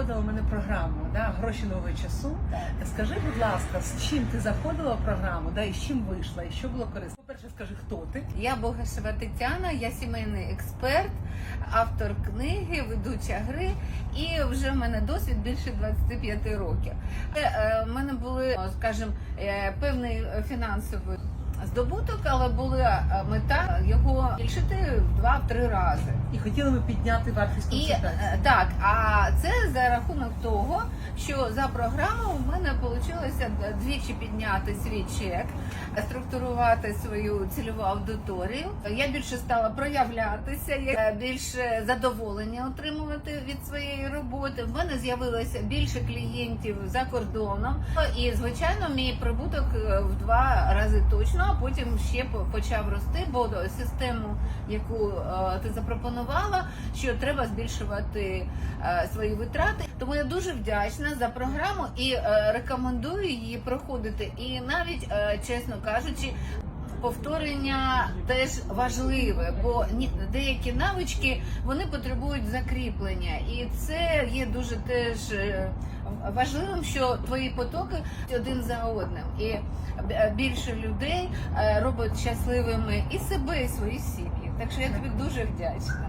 заходила в мене програму да, гроші нового часу. Скажи, будь ласка, з чим ти заходила в програму, да, і з чим вийшла, і що було корисно? По-перше, скажи, хто ти? Я Богашева Тетяна, я сімейний експерт, автор книги, ведуча гри, і вже в мене досвід більше 25 років. Е, У мене були, скажімо, е, певний е, фінансовий здобуток, але була е, мета його збільшити в два-три рази. І хотіли ми підняти вартість І консультації. е, так, а це за рахунок того, що за програму в мене вийшло двічі підняти свій чек, структурувати свою цільову аудиторію. Я більше стала проявлятися, я більше задоволення отримувати від своєї роботи. В мене з'явилося більше клієнтів за кордоном, і звичайно, мій прибуток е, в два рази точно, а потім ще почав рости, бо систему, яку е, ти запропонувала, що треба збільшувати е, свої витрати. Тому я дуже вдячна за програму і е, рекомендую її проходити. І навіть, е, чесно кажучи, повторення теж важливе, бо деякі навички вони потребують закріплення, і це є дуже теж. е, Важливим, що твої потоки один за одним, і більше людей е, робить щасливими і себе, і свої сім'ї. Так що я тобі дуже вдячна.